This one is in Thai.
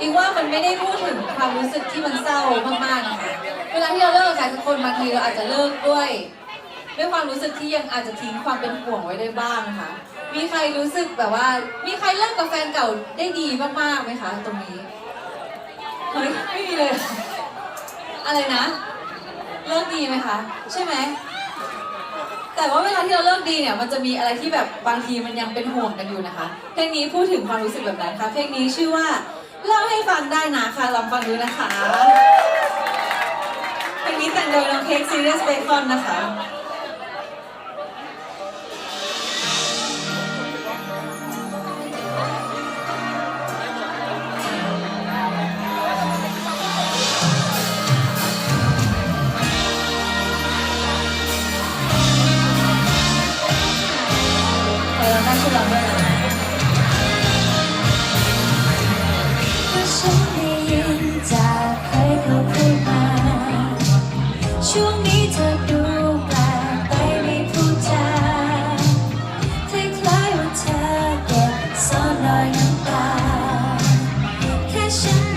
อีกว่ามันไม่ได้พูดถึงความรู้สึกที่มันเศร้ามากๆนะคะเวลาที่เราเลิกกับใครสักคนบางทีเราอาจจะเลิกด้วย ด้วยความรู้สึกที่ยังอาจจะทิ้งความเป็นห่วงไว้ได้บ้างค่ะมีใครรู้สึกแบบว่า มีใครเลิกกับแฟนเก่าได้ดีมากๆไหมคะตรงนี้เฮ้ยไม่มีเลย อะไรนะ เลิกดีไหมคะ ใช่ไหมแต่ว่าเวลาที่เราเลิกดีเนี่ยมันจะมีอะไรที่แบบบางทีมันยังเป็นห่วงกันอยู่นะคะ เพลงนี้พูดถึงความรู้สึกแบบนั้นค่ะ เพลงนี้ชื่อว่า เล่าให้ฟังได้นะคะลองฟังดูนะคะเพลงนี้แต่งโดยน้องเค้กซีเรียสเบคอนนะคะ ฉันได้ยินจากใครเขาพูดมา ช่วงนี้เธอดูแปลกไปไม่พูดจาคล้ายว่าเธอเก็บซ่อนรอยน้ำตา แค่ฉัน